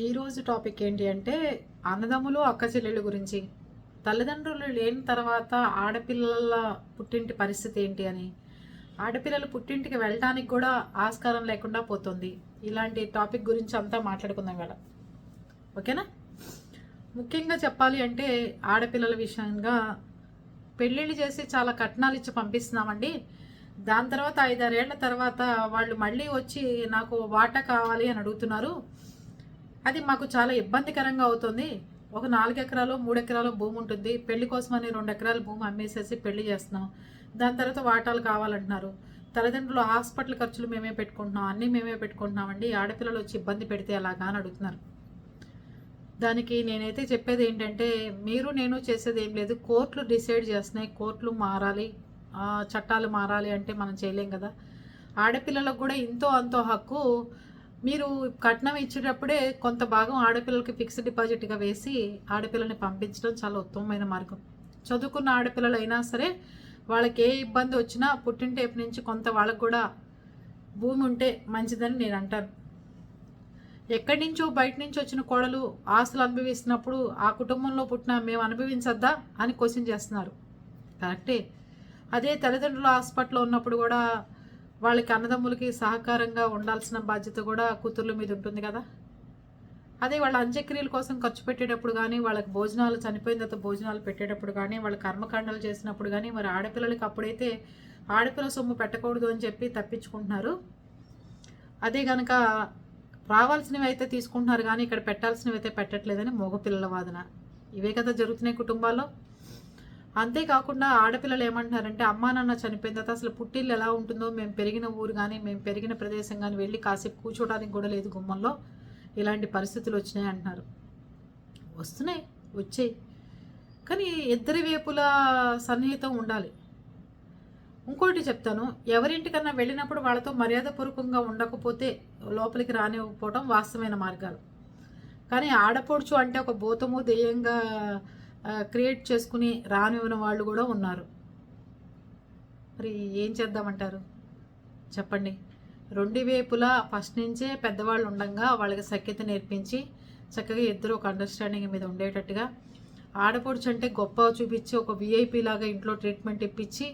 ఈరోజు టాపిక్ ఏంటి అంటే అన్నదమ్ములు అక్క చెల్లెళ్ళ గురించి. తల్లిదండ్రులు లేని తర్వాత ఆడపిల్లల పుట్టింటి పరిస్థితి ఏంటి అని. ఆడపిల్లలు పుట్టింటికి వెళ్ళటానికి కూడా ఆస్కారం లేకుండా పోతుంది. ఇలాంటి టాపిక్ గురించి అంతా మాట్లాడుకుందాం కదా ఓకేనా? ముఖ్యంగా చెప్పాలి అంటే ఆడపిల్లల విషయంగా పెళ్ళిళ్ళు చేసి చాలా కట్నాలు ఇచ్చి పంపిస్తున్నామండి. దాని తర్వాత ఐదారేళ్ళ తర్వాత వాళ్ళు మళ్ళీ వచ్చి నాకు వాటా కావాలి అని అడుగుతున్నారు. అది మాకు చాలా ఇబ్బందికరంగా అవుతుంది. ఒక నాలుగు ఎకరాలు మూడు ఎకరాలు భూమి ఉంటుంది. పెళ్ళి కోసమని రెండు ఎకరాల భూమి అమ్మేసేసి పెళ్ళి చేస్తున్నాం. దాని తర్వాత వాటాలు కావాలంటున్నారు. తల్లిదండ్రులు హాస్పిటల్ ఖర్చులు మేమే పెట్టుకుంటున్నాం. అన్నీ మేమే పెట్టుకుంటున్నామండి. ఆడపిల్లలు వచ్చి ఇబ్బంది పెడితే అలాగా అని అడుగుతున్నారు. దానికి నేనైతే చెప్పేది ఏంటంటే మీరు నేను చేసేది ఏం లేదు. కోర్టులు డిసైడ్ చేస్తున్నాయి. కోర్టులు మారాలి. చట్టాలు మారాలి అంటే మనం చేయలేం కదా. ఆడపిల్లలకు కూడా ఇంతో అంతో హక్కు. మీరు కట్నం ఇచ్చేటప్పుడే కొంత భాగం ఆడపిల్లలకి ఫిక్స్డ్ డిపాజిట్గా వేసి ఆడపిల్లని పంపించడం చాలా ఉత్తమమైన మార్గం. చదువుకున్న ఆడపిల్లలు అయినా సరే వాళ్ళకి ఏ ఇబ్బంది వచ్చినా పుట్టింటేపు నుంచి కొంత వాళ్ళకు కూడా భూమి ఉంటే మంచిదని నేను అంటాను. ఎక్కడి నుంచో బయట నుంచి వచ్చిన కోడలు ఆస్తులు అనుభవిస్తున్నప్పుడు ఆ కుటుంబంలో పుట్టిన మేము అనుభవించద్దా అని క్వశ్చన్ చేస్తున్నారు. కరెక్టే. అదే తల్లిదండ్రులు హాస్పిటల్లో ఉన్నప్పుడు కూడా వాళ్ళకి అన్నదమ్ములకి సహకారంగా ఉండాల్సిన బాధ్యత కూడా కూతుర్ల మీద ఉంటుంది కదా? అదే వాళ్ళ అంత్యక్రియల కోసం ఖర్చు పెట్టేటప్పుడు కానీ వాళ్ళకి భోజనాలు చనిపోయిన తర్వాత భోజనాలు పెట్టేటప్పుడు కానీ వాళ్ళ కర్మకాండాలు చేసినప్పుడు కానీ మరి ఆడపిల్లలకి అప్పుడైతే ఆడపిల్ల సొమ్ము పెట్టకూడదు అని చెప్పి తప్పించుకుంటున్నారు. అదే కనుక రావాల్సినవి అయితే తీసుకుంటున్నారు కానీ ఇక్కడ పెట్టాల్సినవి అయితే పెట్టట్లేదని మగపిల్లల వాదన. ఇవే కదా జరుగుతున్నాయి కుటుంబాల్లో? అంతేకాకుండా ఆడపిల్లలు ఏమంటున్నారంటే అమ్మా నాన్న చనిపోయిన తర్వాత అసలు పుట్టిల్లు ఎలా ఉంటుందో మేము పెరిగిన ఊరు కానీ మేము పెరిగిన ప్రదేశం కానీ వెళ్ళి కాసేపు కూర్చోడానికి కూడా లేదు గుమ్మంలో. ఇలాంటి పరిస్థితులు వచ్చినాయి అంటున్నారు. వస్తున్నాయి వచ్చాయి. కానీ ఇద్దరి వేపుల సన్నిహితం ఉండాలి. ఇంకోటి చెప్తాను ఎవరింటికన్నా వెళ్ళినప్పుడు వాళ్ళతో మర్యాదపూర్వకంగా ఉండకపోతే లోపలికి రానివ్వకపోవడం వాస్తవమైన మార్గాలు. కానీ ఆడపడుచు అంటే ఒక భూతము దెయ్యంగా క్రియేట్ చేసుకుని రానివ్వని వాళ్ళు కూడా ఉన్నారు. మరి ఏం చేద్దామంటారు? చెప్పండి. రెండు వైపులా ఫస్ట్ నుంచే పెద్దవాళ్ళు ఉండగా వాళ్ళకి సఖ్యత నేర్పించి చక్కగా ఇద్దరు ఒక అండర్స్టాండింగ్ మీద ఉండేటట్టుగా ఆడపడుచు అంటే గొప్ప చూపించి ఒక విఐపి లాగా ఇంట్లో ట్రీట్మెంట్ ఇప్పించి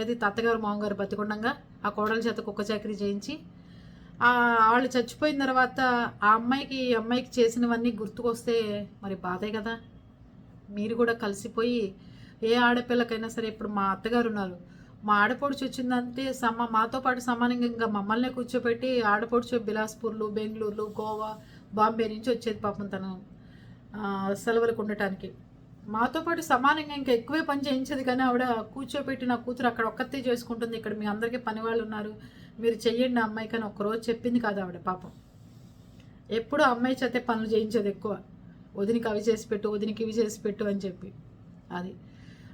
ఏది తాతగారు మామగారు బతికుండగా ఆ కోడల చేత కుక్క చాకరీ చేయించి వాళ్ళు చచ్చిపోయిన తర్వాత ఆ అమ్మాయికి ఈ అమ్మాయికి చేసినవన్నీ గుర్తుకొస్తే మరి బాధే కదా. మీరు కూడా కలిసిపోయి ఏ ఆడపిల్లకైనా సరే ఇప్పుడు మా అత్తగారు ఉన్నారు. మా ఆడపడుచు వచ్చిందంటే సమ మాతో పాటు సమానంగా ఇంకా మమ్మల్ని కూర్చోబెట్టి ఆడపడుచు బిలాస్పూర్లు బెంగళూరులు గోవా బాంబే నుంచి వచ్చేది పాపం తను సెలవులకు ఉండటానికి. మాతో పాటు సమానంగా ఇంకా ఎక్కువే పని చేయించేది కానీ ఆవిడ కూర్చోబెట్టి నా కూతురు అక్కడ ఒక్కతే చేసుకుంటుంది. ఇక్కడ మీ అందరికీ పని వాళ్ళు ఉన్నారు. మీరు చెయ్యండి ఆ కానీ ఒక్కరోజు చెప్పింది కాదు ఆవిడ పాపం. ఎప్పుడు అమ్మాయి చేతే పనులు చేయించేది ఎక్కువ. వదినికి అవి చేసి పెట్టు వదినికి ఇవి చేసి పెట్టు అని చెప్పి. అది.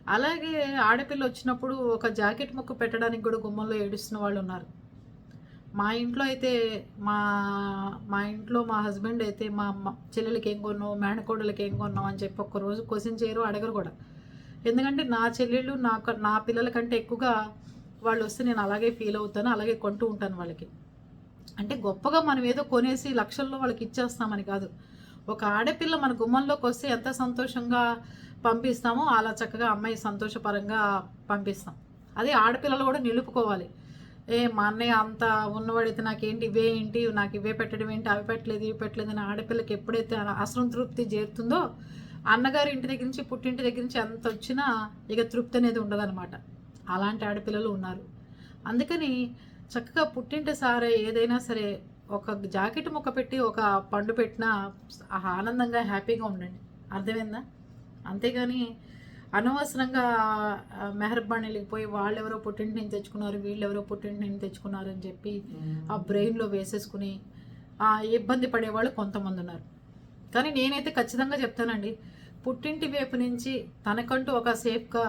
అలాగే ఆడపిల్ల వచ్చినప్పుడు ఒక జాకెట్ ముక్క పెట్టడానికి కూడా గుమ్మంలో ఏడుస్తున్న వాళ్ళు ఉన్నారు. మా ఇంట్లో అయితే మా మా ఇంట్లో మా హస్బెండ్ అయితే మా అమ్మ చెల్లెలకి ఏం కొన్నావు మేనకోడలకి ఏం కొన్నావు అని చెప్పి ఒక్కరోజు క్వశ్చన్ చేయరు అడగరు కూడా. ఎందుకంటే నా చెల్లెళ్ళు నా నా పిల్లల కంటే ఎక్కువగా వాళ్ళు వస్తే నేను అలాగే ఫీల్ అవుతాను అలాగే కొంటూ ఉంటాను వాళ్ళకి. అంటే గొప్పగా మనం ఏదో కొనేసి లక్షల్లో వాళ్ళకి ఇచ్చేస్తామని కాదు. ఒక ఆడపిల్ల మన గుమ్మంలోకి వస్తే ఎంత సంతోషంగా పంపిస్తామో అలా చక్కగా అమ్మాయి సంతోషపరంగా పంపిస్తాం. అదే ఆడపిల్లలు కూడా నిలుపుకోవాలి. ఏ మా అన్నయ్య అంత ఉన్నవాడైతే నాకేంటి ఇవే ఏంటి? నాకు ఇవే పెట్టడం ఏంటి? అవి పెట్టలేదు ఇవి పెట్టలేదు అని ఆడపిల్లకి ఎప్పుడైతే అసంతృప్తి చేరుతుందో అన్నగారి ఇంటి దగ్గర నుంచి పుట్టింటి దగ్గర నుంచి ఎంత వచ్చినా ఇక తృప్తి అనేది ఉండదన్నమాట. అలాంటి ఆడపిల్లలు ఉన్నారు. అందుకని చక్కగా పుట్టింటి సారే ఏదైనా సరే ఒక జాకెట్ ముక్క పెట్టి ఒక పండు పెట్టినా ఆనందంగా హ్యాపీగా ఉండండి. అర్థమైందా? అంతేగాని అనవసరంగా ఆ, మెహర్బానీలకి పోయి వాళ్ళెవరో పుట్టింటి నుంచి తెచ్చుకున్నారు వీళ్ళెవరో పుట్టింటి నుంచి తెచ్చుకున్నారు అని చెప్పి ఆ బ్రెయిన్లో వేసేసుకుని ఆ ఇబ్బంది పడేవాళ్ళు కొంతమంది ఉన్నారు. కానీ నేనైతే ఖచ్చితంగా చెప్తానండి పుట్టింటి వైపు నుంచి తనకంటూ ఒక సేఫ్గా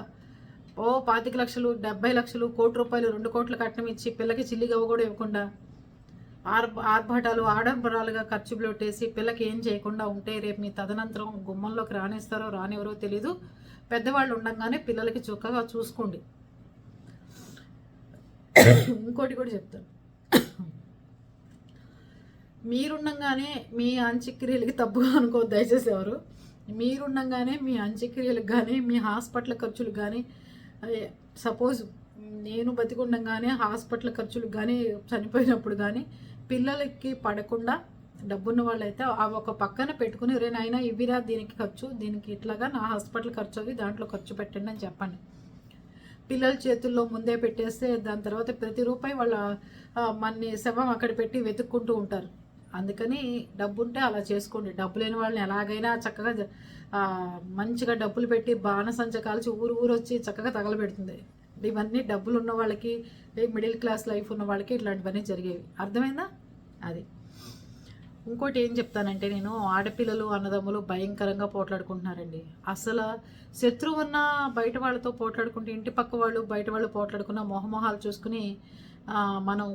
ఓ పాతిక లక్షలు డెబ్బై లక్షలు కోటి రూపాయలు రెండు కోట్ల కట్నం ఇచ్చి పిల్లకి చిల్లిగవ్వ కూడా ఇవ్వకుండా ఆర్ ఆర్భాటాలు ఆడంబరాలుగా ఖర్చు పెట్టేసి పిల్లకి ఏం చేయకుండా ఉంటే రేపు మీ తదనంతరం గుమ్మంలోకి రానిస్తారో రానివరో తెలీదు. పెద్దవాళ్ళు ఉండగానే పిల్లలకి చొక్కగా చూసుకోండి. ఇంకోటి కూడా చెప్తాను. మీరుండగానే మీ అంత్యక్రియలకి తప్పుగా అనుకో దయచేసి ఎవరు? మీరుండగానే మీ అంత్యక్రియలకు కానీ మీ హాస్పిటల్ ఖర్చులకు కానీ సపోజ్ నేను బతికుండగానే హాస్పిటల్ ఖర్చులకు కానీ చనిపోయినప్పుడు కానీ పిల్లలకి పడకుండా డబ్బున్న వాళ్ళైతే ఆ ఒక పక్కన పెట్టుకుని రే నాయన ఇవిరా దీనికి ఖర్చు దీనికి ఇట్లాగా నా హాస్పిటల్ ఖర్చు అవి దాంట్లో ఖర్చు పెట్టండి అని చెప్పండి. పిల్లల చేతుల్లో ముందే పెట్టేస్తే దాని తర్వాత ప్రతి రూపాయి వాళ్ళ మన్ని శవం అక్కడ పెట్టి వెతుక్కుంటూ ఉంటారు. అందుకని డబ్బు ఉంటే అలా చేసుకోండి. డబ్బు లేని వాళ్ళని ఎలాగైనా చక్కగా మంచిగా డబ్బులు పెట్టి బాణసంచ కాల్చి ఊరు ఊరు వచ్చి చక్కగా తగలబెడుతుంది. ఇవన్నీ డబ్బులు ఉన్న వాళ్ళకి మిడిల్ క్లాస్ లైఫ్ ఉన్న వాళ్ళకి ఇట్లాంటివన్నీ జరిగేవి. అర్థమైందా? అది. ఇంకోటి ఏం చెప్తానంటే నేను ఆడపిల్లలు అన్నదమ్ములు భయంకరంగా పోట్లాడుకుంటున్నారండి. అసలు శత్రువు ఉన్న బయట వాళ్ళతో పోట్లాడుకుంటే ఇంటి పక్క వాళ్ళు బయట వాళ్ళు పోట్లాడుకున్న మొహమొహాలు చూసుకుని మనం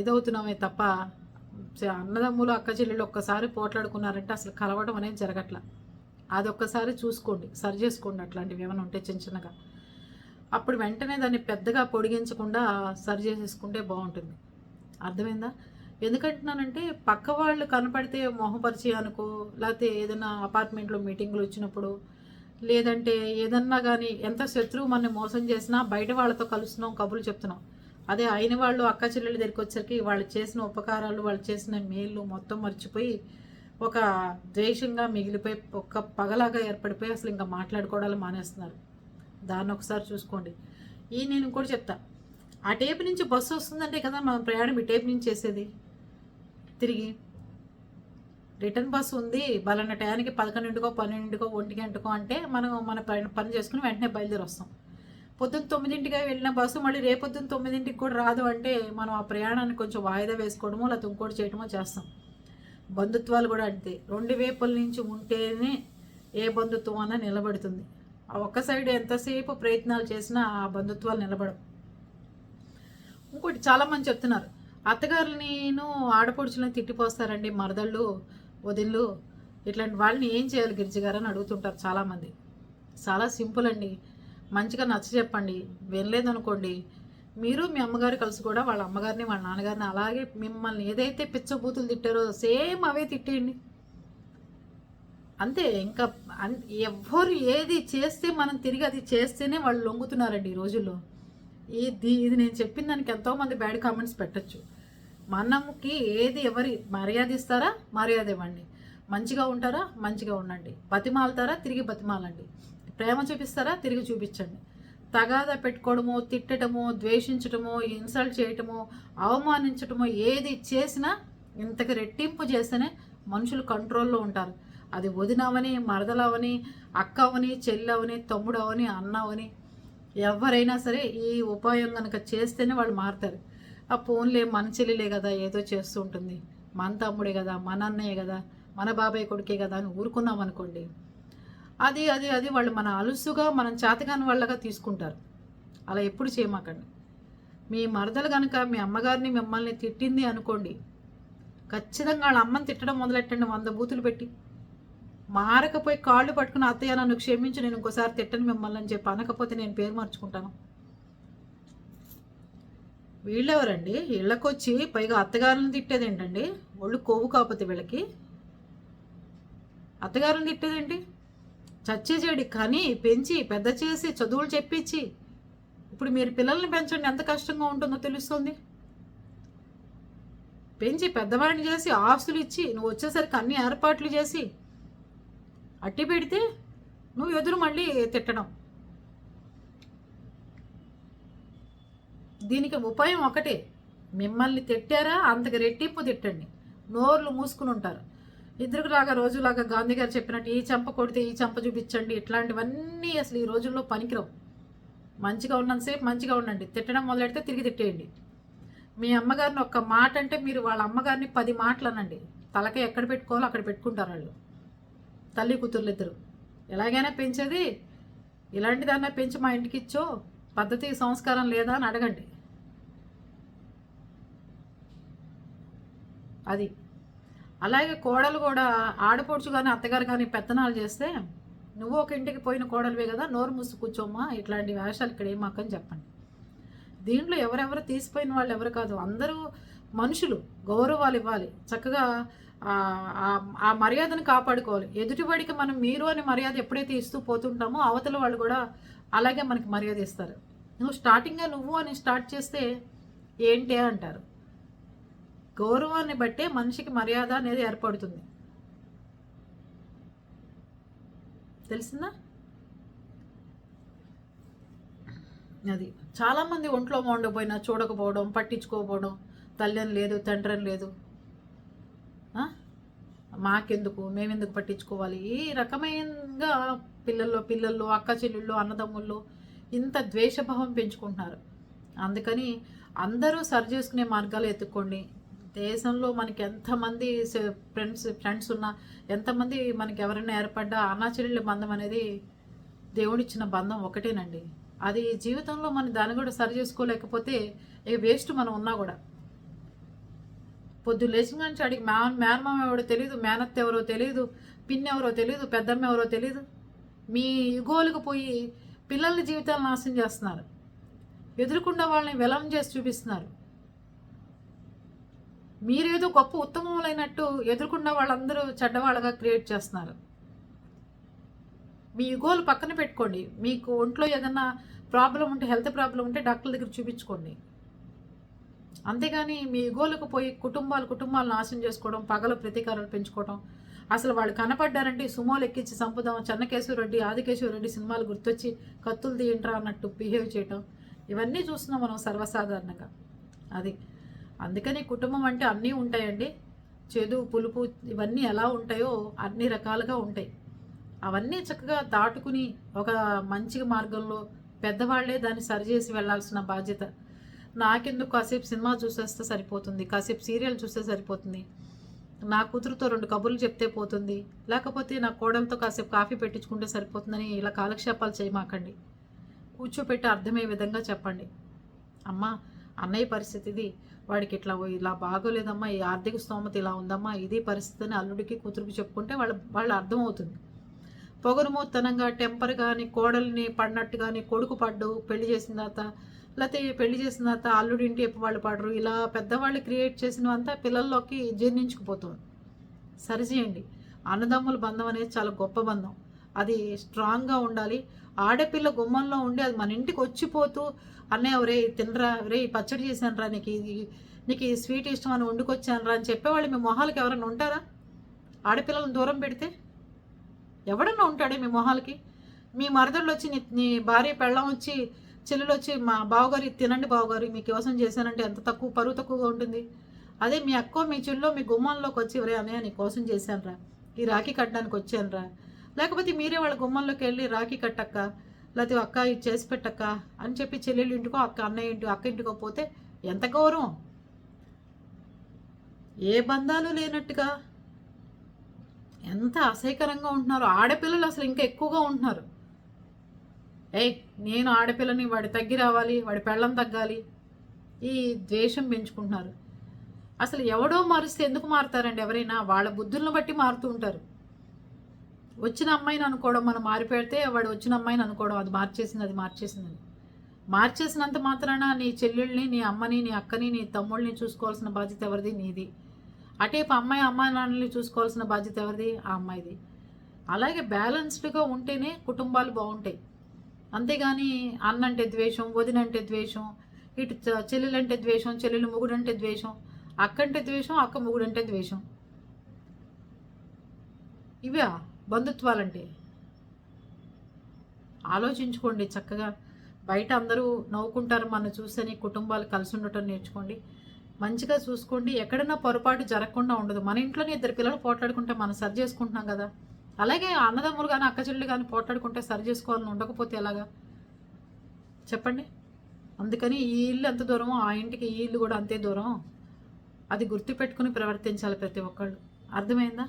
ఇదవుతున్నామే తప్ప అన్నదమ్ములు అక్క చెల్లెళ్ళు ఒక్కసారి పోట్లాడుకున్నారంటే అసలు కలవడం అనేది జరగట్ల. అది ఒక్కసారి చూసుకోండి సరి చేసుకోండి అట్లాంటివి ఏమైనా ఉంటే చిన్న చిన్నగా. అప్పుడు వెంటనే దాన్ని పెద్దగా పొడిగించకుండా సరి చేసేసుకుంటే బాగుంటుంది. అర్థమైందా? ఎందుకంటున్నానంటే పక్క వాళ్ళు కనపడితే మొహపరిచి అనుకో లేకపోతే ఏదైనా అపార్ట్మెంట్లో మీటింగ్లు వచ్చినప్పుడు లేదంటే ఏదన్నా కానీ ఎంత శత్రువు మనని మోసం చేసినా బయట వాళ్ళతో కలుస్తున్నాం కబుర్లు చెప్తున్నాం. అదే అయిన వాళ్ళు అక్క చెల్లెళ్ళ దగ్గరికి వచ్చరికి వాళ్ళు చేసిన ఉపకారాలు వాళ్ళు చేసిన మేళ్ళు మొత్తం మర్చిపోయి ఒక ద్వేషంగా మిగిలిపోయి ఒక పగలాగా ఏర్పడిపోయి అసలు ఇంకా మాట్లాడుకోవడాలు మానేస్తున్నారు. దాన్ని ఒకసారి చూసుకోండి. ఈ నేను ఇంకోటి చెప్తా. ఆ టేప్ నుంచి బస్సు వస్తుందంటే కదా మనం ప్రయాణం ఈ టేప్ నుంచి చేసేది? తిరిగి. రిటర్న్ బస్సు ఉంది బలన్న టయానికి పదకొండింటికో పన్నెండింటికో ఒంటి గంటకో అంటే మనం మన పని పని చేసుకుని వెంటనే బయలుదేరి వస్తాం పొద్దున్న తొమ్మిదింటికి వెళ్ళిన బస్సు మళ్ళీ రేపొద్దున తొమ్మిదింటికి కూడా రాదు అంటే మనం ఆ ప్రయాణాన్ని కొంచెం వాయిదా వేసుకోవడమో లేకపోతే ఇంకోటి చేయడమో చేస్తాం. బంధుత్వాలు కూడా అంతే. రెండు వైపుల నుంచి ఉంటేనే ఏ బంధుత్వం అన్నా నిలబడుతుంది. ఆ ఒక్క సైడ్ ఎంతసేపు ప్రయత్నాలు చేసినా ఆ బంధుత్వాలు నిలబడవు. ఇంకోటి చాలామంది చెప్తున్నారు అత్తగారులను ఆడపడుచులను తిట్టిపోస్తారండి మరదళ్ళు వదిళ్ళు ఇట్లాంటి వాళ్ళని ఏం చేయాలి గిరిజగారని అని అడుగుతుంటారు చాలామంది. చాలా సింపుల్ అండి. మంచిగా నచ్చ చెప్పండి. వినలేదనుకోండి. మీరు మీ అమ్మగారు కలిసి కూడా వాళ్ళ అమ్మగారిని వాళ్ళ నాన్నగారిని అలాగే మిమ్మల్ని ఏదైతే పిచ్చబూతులు తిట్టారో సేమ్ అవే తిట్టేయండి. అంతే ఇంకా అన్- ఎవ్వరు ఏది చేస్తే మనం తిరిగి అది చేస్తేనే వాళ్ళు లొంగుతున్నారండి ఈ రోజుల్లో. ఇది ఇది నేను చెప్పిన దానికి ఎంతోమంది బ్యాడ్ కామెంట్స్ పెట్టచ్చు. మనముకి ఏది ఎవరి మర్యాద ఇస్తారా? మర్యాద ఇవ్వండి. మంచిగా ఉంటారా? మంచిగా ఉండండి. బతిమాలుతారా? తిరిగి బతిమాలండి. ప్రేమ చూపిస్తారా? తిరిగి చూపించండి. తగాదా పెట్టుకోవడమో తిట్టడమో ద్వేషించడమో ఇన్సల్ట్ చేయటమో అవమానించటమో ఏది చేసినా ఇంతకు రెట్టింపు చేస్తేనే మనుషులు కంట్రోల్లో ఉంటారు. అది వదినవని మరదలవని అక్కవని చెల్లవని తమ్ముడవని అన్నవని ఎవరైనా సరే ఈ ఉపాయం కనుక చేస్తేనే వాళ్ళు మారుతారు. ఆ ఫోన్లే మన చెల్లిలే కదా ఏదో చేస్తూ ఉంటుంది. మన తమ్ముడే కదా మన అన్నయ్య కదా మన బాబాయ్ కొడుకే కదా అని ఊరుకున్నాం అనుకోండి. అది అది అది వాళ్ళు మన అలుసుగా మనం చేతగాని వాళ్ళగా తీసుకుంటారు. అలా ఎప్పుడు చేయమాకండి. మీ మరదలు కనుక మీ అమ్మగారిని మిమ్మల్ని తిట్టింది అనుకోండి ఖచ్చితంగా వాళ్ళ అమ్మని తిట్టడం మొదలెట్టండి వంద బూతులు పెట్టి. మారకపోయి కాళ్ళు పట్టుకుని అత్తయ్య నన్ను క్షమించి నేను ఇంకోసారి తిట్టను మిమ్మల్ని అని చెప్పి అనకపోతే నేను పేరు మార్చుకుంటాను. వీళ్ళెవరండి? ఇళ్ళకొచ్చి పైగా అత్తగారులను తిట్టేది ఏంటండి? ఒళ్ళు కొవ్వు కాకపోతే వీళ్ళకి. అత్తగారులను తిట్టేదేంటి చచ్చేసేడు చెడి కానీ పెంచి పెద్ద చేసి చదువులు చెప్పించి. ఇప్పుడు మీరు పిల్లల్ని పెంచండి ఎంత కష్టంగా ఉంటుందో తెలుస్తుంది. పెంచి పెద్దవాడిని చేసి ఆస్తులు ఇచ్చి నువ్వు వచ్చేసరికి అన్ని ఏర్పాట్లు చేసి అట్టి పెడితే నువ్వు ఎదురు మళ్ళీ తిట్టడం. దీనికి ఉపాయం ఒకటే. మిమ్మల్ని తిట్టారా? అంతకు రెట్టింపు తిట్టండి. నోర్లు మూసుకుని ఉంటారు. ఇద్దరికి రోజులాగా గాంధీ గారు చెప్పినట్టు ఈ చెంప కొడితే ఈ చెంప చూపించండి. ఇట్లాంటివన్నీ అసలు ఈ రోజుల్లో పనికిరావు. మంచిగా ఉన్నంతసేపు మంచిగా ఉండండి. తిట్టడం మొదలెడితే తిరిగి తిట్టేయండి. మీ అమ్మగారిని ఒక్క మాట అంటే మీరు వాళ్ళ అమ్మగారిని పది మాటలు అనండి. తలకే ఎక్కడ పెట్టుకోవాలో అక్కడ పెట్టుకుంటారు వాళ్ళు. తల్లి కూతుర్లు ఇద్దరు. ఎలాగైనా పెంచేది ఇలాంటిదన్నా పెంచి మా ఇంటికి ఇచ్చో పద్ధతి సంస్కారం లేదా అని అడగండి. అది. అలాగే కోడలు కూడా ఆడపడుచు కానీ అత్తగారు కానీ పెత్తనాలు చేస్తే నువ్వు ఒక ఇంటికి పోయిన కోడలివే కదా నోరు మూసి కూర్చోమ్మా ఇట్లాంటి వేషాలు ఇక్కడ ఏమాకని చెప్పండి. దీంట్లో ఎవరెవరు తీసిపోయిన వాళ్ళు ఎవరు కాదు అందరూ మనుషులు గౌరవాలు ఇవ్వాలి. చక్కగా ఆ- మర్యాదను కాపాడుకోవాలి. ఎదుటివాడికి మనం మీరు అని మర్యాద ఎప్పుడైతే ఇస్తూ పోతుంటామో అవతల వాళ్ళు కూడా అలాగే మనకి మర్యాద ఇస్తారు. నువ్వు స్టార్టింగ్గా నువ్వు అని స్టార్ట్ చేస్తే ఏంటి అంటారు? గౌరవాన్ని బట్టే మనిషికి మర్యాద అనేది ఏర్పడుతుంది. తెలిసిందా? అది. చాలామంది ఒంట్లో ఉండకపోయినా చూడకపోవడం పట్టించుకోకపోవడం తల్లిని లేదు తండ్రిని లేదు మాకెందుకు? మేమెందుకు పట్టించుకోవాలి? ఈ రకమైనగా పిల్లల్లో పిల్లల్లో అక్క చెల్లెళ్ళు అన్నదమ్ముళ్ళు ఇంత ద్వేషభావం పెంచుకుంటున్నారు. అందుకని అందరూ సరి చేసుకునే మార్గాలు ఎత్తుక్కోండి. దేశంలో మనకి ఎంతమంది ఫ్రెండ్స్ ఫ్రెండ్స్ ఉన్నా ఎంతమంది మనకి ఎవరైనా ఏర్పడ్డా అన్నా చెల్లెళ్ళ బంధం అనేది దేవుడిచ్చిన బంధం ఒకటేనండి. అది జీవితంలో మనం దాన్ని కూడా సరి చేసుకోలేకపోతే ఇక వేస్ట్ మనం ఉన్నా కూడా. పొద్దు లేచిన నుంచి అడిగి మ్యా మేనమామ ఎవరో తెలియదు మేనత్త ఎవరో తెలియదు పిన్ ఎవరో తెలియదు పెద్దమ్మ ఎవరో తెలియదు మీ గోలుకు పోయి పిల్లల జీవితాలు నాశనం చేస్తున్నారు. ఎదురుకుండా వాళ్ళని విలం చేసి చూపిస్తున్నారు. మీరేదో గొప్ప ఉత్తమములైనట్టు ఎదురుకుండా వాళ్ళందరూ చెడ్డవాళ్ళగా క్రియేట్ చేస్తున్నారు. మీ ఇగోలు పక్కన పెట్టుకోండి. మీకు ఒంట్లో ఏదన్నా ప్రాబ్లం ఉంటే హెల్త్ ప్రాబ్లం ఉంటే డాక్టర్ దగ్గర చూపించుకోండి. అంతేగాని మీ ఇగోలకు పోయి కుటుంబాలు కుటుంబాలు నాశనం చేసుకోవడం పగల ప్రతీకారాలు పెంచుకోవడం అసలు వాళ్ళు కనపడ్డారంటే సుమోలు ఎక్కించి చంపుదాం చెన్నకేశ్వరరెడ్డి ఆదికేశ్వరరెడ్డి సినిమాలు గుర్తొచ్చి కత్తులు తీయంట్రా అన్నట్టు బిహేవ్ చేయటం ఇవన్నీ చూస్తున్నాం మనం సర్వసాధారణంగా. అది. అందుకని కుటుంబం అంటే అన్నీ ఉంటాయండి. చేదు పులుపు ఇవన్నీ ఎలా ఉంటాయో అన్ని రకాలుగా ఉంటాయి. అవన్నీ చక్కగా దాటుకుని ఒక మంచి మార్గంలో పెద్దవాళ్ళే దాన్ని సరిచేసి వెళ్ళాల్సిన బాధ్యత నాకెందుకు కాసేపు సినిమా చూసేస్తే సరిపోతుంది కాసేపు సీరియల్ చూస్తే సరిపోతుంది. నా కూతురుతో రెండు కబుర్లు చెప్తే పోతుంది లేకపోతే నా కోడలతో కాసేపు కాఫీ పెట్టించుకుంటే సరిపోతుందని ఇలా కాలక్షేపాలు చేయమాకండి. కూర్చోపెట్టి అర్థమయ్యే విధంగా చెప్పండి. అమ్మా అన్నయ్య పరిస్థితిది వాడికి ఇట్లా ఇలా బాగోలేదమ్మా ఈ ఆర్థిక స్తోమత ఇలా ఉందమ్మా ఇది పరిస్థితి అని అల్లుడికి కూతురుకి చెప్పుకుంటే వాళ్ళ వాళ్ళ అర్థమవుతుంది. పొగరుమూతనంగా టెంపర్ కానీ కోడల్ని పడినట్టు కానీ కొడుకు పడ్డు పెళ్ళి చేసిన తర్వాత లేకపోతే పెళ్ళి చేసిన తర్వాత అల్లుడింటి ఎప్పు వాళ్ళు పడరు. ఇలా పెద్దవాళ్ళు క్రియేట్ చేసినవంతా పిల్లల్లోకి జీర్ణించుకుపోతుంది. సరిచేయండి అన్నదమ్ముల బంధం అనేది చాలా గొప్ప బంధం. అది స్ట్రాంగ్గా ఉండాలి. ఆడపిల్ల గుమ్మంలో ఉండి అది మన ఇంటికి వచ్చిపోతూ అన్నయ్య ఒరే తినరా ఒరే పచ్చడి పచ్చడి చేశానురా నీకు ఇది నీకు ఈ స్వీట్ ఇష్టం అని వండుకొచ్చానురా అని చెప్పేవాళ్ళు మీ మొహాలకి ఎవరైనా ఉంటారా? ఆడపిల్లలను దూరం పెడితే ఎవడన్నా ఉంటాడే మీ మొహాలకి? మీ మరదళ్ళు వచ్చి నీ నీ భార్య పెళ్ళం వచ్చి చెల్లెలు వచ్చి మా బావగారు తినండి బావగారు మీకు కోసం చేశానంటే ఎంత తక్కువ పరువు తక్కువగా ఉంటుంది? అదే మీ అక్క మీ చెల్లో మీ గుమ్మంలోకి వచ్చి ఎవరే అనే నీ కోసం చేశానురా ఈ రాఖీ కట్టడానికి వచ్చానురా. లేకపోతే మీరే వాళ్ళ గుమ్మంలోకి వెళ్ళి రాఖీ కట్టక్క లేకపోతే అక్క ఇది చేసి పెట్టక్క అని చెప్పి చెల్లెలు ఇంటికో అక్క అన్నయ్య ఇంటికో అక్క ఇంటికో పోతే ఎంత గౌరవం ఏ బంధాలు లేనట్టుగా. ఎంత అసహ్యకరంగా ఉంటున్నారు. ఆడపిల్లలు అసలు ఇంకా ఎక్కువగా ఉంటున్నారు. ఏయ్ నేను ఆడపిల్లని వాడి తగ్గి రావాలి వాడి పెళ్ళం తగ్గాలి. ఈ ద్వేషం పెంచుకుంటున్నారు. అసలు ఎవడో మారిస్తే ఎందుకు మారుతారండి ఎవరైనా? వాళ్ళ బుద్ధులను బట్టి మారుతూ ఉంటారు. వచ్చిన అమ్మాయిని అనుకోవడం మనం మారిపెడితే వాడు వచ్చిన అమ్మాయిని అనుకోవడం అది మార్చేసింది అది మార్చేసిందని మార్చేసినంత మాత్రాన నీ చెల్లెళ్ళని నీ అమ్మని నీ అక్కని నీ తమ్ముళ్ళని చూసుకోవాల్సిన బాధ్యత ఎవరిది? నీది. అటేపు అమ్మాయి అమ్మాయి నాన్నని చూసుకోవాల్సిన బాధ్యత ఎవరిది? ఆ అమ్మాయిది. అలాగే బ్యాలెన్స్డ్గా ఉంటేనే కుటుంబాలు బాగుంటాయి. అంతేగాని అన్నంటే ద్వేషం వదినంటే ద్వేషం ఇటు చ- చెల్లెలంటే ద్వేషం చెల్లెలు మొగుడంటే ద్వేషం అక్కంటే ద్వేషం అక్క మొగుడంటే ద్వేషం. ఇవే బంధుత్వాలంటే? ఆలోచించుకోండి చక్కగా. బయట అందరూ నవ్వుకుంటారు మన చూసని కుటుంబాలు కలిసి ఉండటం నేర్చుకోండి. మంచిగా చూసుకోండి. ఎక్కడైనా పొరపాటు జరగకుండా ఉండదు. మన ఇంట్లోనే ఇద్దరు పిల్లలు పోట్లాడుకుంటే మనం సరి చేసుకుంటున్నాం కదా. అలాగే అన్నదమ్ములు కానీ అక్క చెల్లెలు కానీ పోట్లాడుకుంటే సరి చేసుకోవాలని ఉండకపోతే ఎలాగా? చెప్పండి. అందుకని ఈ ఇల్లు ఎంత దూరమో ఆ ఇంటికి ఈ ఇల్లు కూడా అంతే దూరం. అది గుర్తుపెట్టుకుని ప్రవర్తించాలి ప్రతి ఒక్కళ్ళు. అర్థమైందా?